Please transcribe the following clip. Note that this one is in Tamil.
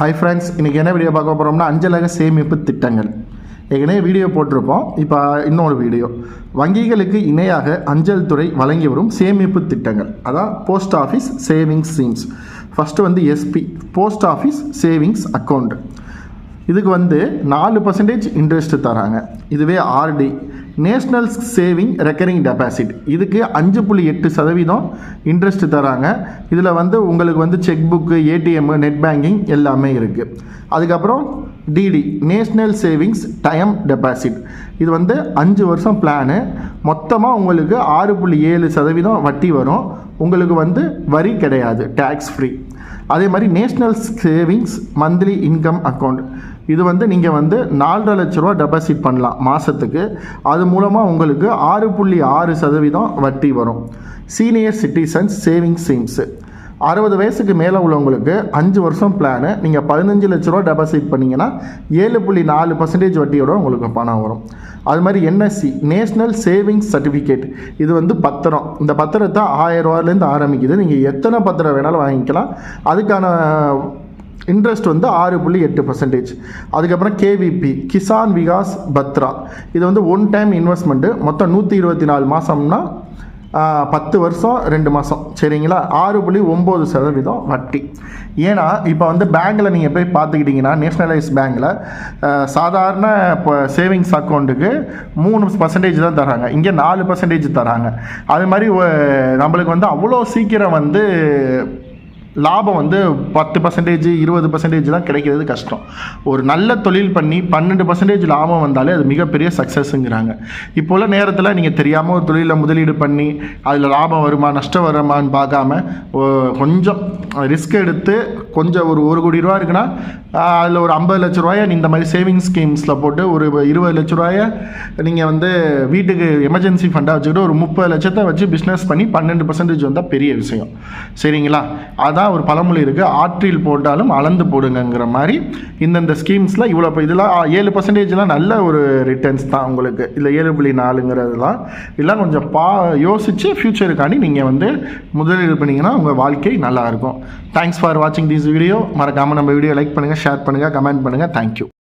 ஹாய் ஃப்ரெண்ட்ஸ் இன்றைக்கி என்ன வீடியோ பார்க்க போகிறோம்னா அஞ்சலக சேமிப்பு திட்டங்கள். ஏற்கனவே வீடியோ போட்டிருப்போம். இப்போ இன்னொரு வீடியோ வங்கிகளுக்கு இணையாக அஞ்சல் துறை வழங்கி வரும் சேமிப்பு திட்டங்கள். அதான் post office savings schemes first வந்து SB post office savings account இதுக்கு வந்து நாலு பர்சன்டேஜ் இன்ட்ரெஸ்ட்டு தராங்க. இதுவே RD national saving recurring deposit. இதுக்கு அஞ்சு புள்ளி எட்டு சதவீதம் இன்ட்ரெஸ்ட் தராங்க. இதில் வந்து உங்களுக்கு வந்து cheque book ATM net banking எல்லாமே இருக்குது அதுக்கப்புறம் TD national savings time deposit இது வந்து அஞ்சு வருஷம் பிளானு மொத்தமாக உங்களுக்கு ஆறு புள்ளி ஏழு சதவீதம் வட்டி வரும். உங்களுக்கு வந்து வரி கிடையாது டேக்ஸ் ஃப்ரீ அதே மாதிரி national savings monthly income account இது வந்து நீங்கள் வந்து நாலரை லட்ச ரூபா டெபாசிட் பண்ணலாம் மாதத்துக்கு அது மூலமாக உங்களுக்கு ஆறு புள்ளி ஆறு சதவீதம் வட்டி வரும். சீனியர் சிட்டிசன்ஸ் சேவிங்ஸ் ஸ்கீம்ஸு அறுபது வயசுக்கு மேலே உள்ளவங்களுக்கு அஞ்சு வருஷம் பிளானு நீங்கள் பதினஞ்சு லட்ச ரூபா டெபாசிட் பண்ணிங்கன்னா ஏழு புள்ளி நாலு பர்சன்டேஜ் வட்டியோட உங்களுக்கு பணம் வரும். அது மாதிரி என்எஸ்சி நேஷ்னல் சேவிங்ஸ் சர்டிஃபிகேட் இது வந்து பத்திரம். இந்த பத்திரத்தை ஆயிரம் ரூபாலேருந்து ஆரம்பிக்குது. நீங்கள் எத்தனை பத்திரம் வேணாலும் வாங்கிக்கலாம். அதுக்கான இன்ட்ரெஸ்ட் வந்து ஆறு புள்ளி எட்டு பர்சன்டேஜ் அதுக்கப்புறம் கேவிபி கிசான் விகாஸ் பத்ரா இது வந்து ஒன் டைம் இன்வெஸ்ட்மெண்ட்டு மொத்தம் நூற்றி இருபத்தி நாலு மாதம்னா பத்து வருஷம் ரெண்டு மாதம் சரிங்களா? ஆறு புள்ளி ஒம்பது சதவீதம் வட்டி. ஏன்னா இப்போ வந்து பேங்க்கில் நீங்கள் போய் பார்த்துக்கிட்டிங்கன்னா நேஷ்னலைஸ் பேங்க்கில் சாதாரண இப்போ சேவிங்ஸ் அக்கௌண்ட்டுக்கு மூணு பர்சன்டேஜ் தான் தராங்க. இங்கே நாலு பர்சன்டேஜ் தராங்க. அது மாதிரி நம்மளுக்கு வந்து அவ்வளோ சீக்கிரம் வந்து லாபம் வந்து பத்து பர்சன்டேஜ் இருபது பர்சன்டேஜ் தான் கிடைக்கிறது கஷ்டம். ஒரு நல்ல தொழில் பண்ணி பன்னெண்டு பர்சன்டேஜ் லாபம் வந்தாலே அது மிகப்பெரிய சக்ஸஸ்ங்கிறாங்க இப்போ உள்ள நேரத்தில் நீங்கள் தெரியாமல் ஒரு தொழிலில் முதலீடு பண்ணி அதில் லாபம் வருமா நஷ்டம் வருமான்னு பார்க்காம கொஞ்சம் ரிஸ்க் எடுத்து கொஞ்சம் ஒரு ஒரு கோடி ரூபா இருக்குன்னா அதில் ஒரு ஐம்பது லட்ச ரூபாயை இந்த மாதிரி சேவிங்ஸ் ஸ்கீம்ஸில் போட்டு ஒரு இருபது லட்ச ரூபாயை நீங்கள் வந்து வீட்டுக்கு எமர்ஜென்சி ஃபண்டாக வச்சுக்கிட்டு ஒரு முப்பது லட்சத்தை வச்சு பிஸ்னஸ் பண்ணி பன்னெண்டு பர்சன்டேஜ் வந்தால் பெரிய விஷயம். சரிங்களா? அதான் ஒரு பழமொழி இருக்குது ஆற்றில் போட்டாலும் அளந்து போடுங்கங்கிற மாதிரி இந்தந்த ஸ்கீம்ஸில் இவ்வளோ இப்போ இதெல்லாம் ஏழு பர்சன்டேஜ்லாம் நல்ல ஒரு ரிட்டர்ன்ஸ் தான் உங்களுக்கு. இல்லை ஏழு புள்ளி நாலுங்கிறதுலாம் இதெல்லாம் கொஞ்சம் பா யோசித்து ஃப்யூச்சருக்காண்டி நீங்கள் வந்து முதலீடு பண்ணிங்கன்னா உங்கள் வாழ்க்கை நல்லாயிருக்கும் தேங்க்ஸ் ஃபார் வாட்சிங் திஸ் வீடியோ மறக்காமல் நம்ம வீடியோ லைக் பண்ணுங்கள் ஷேர் பண்ணுங்கள் கமெண்ட் பண்ணுங்கள் தேங்க்யூ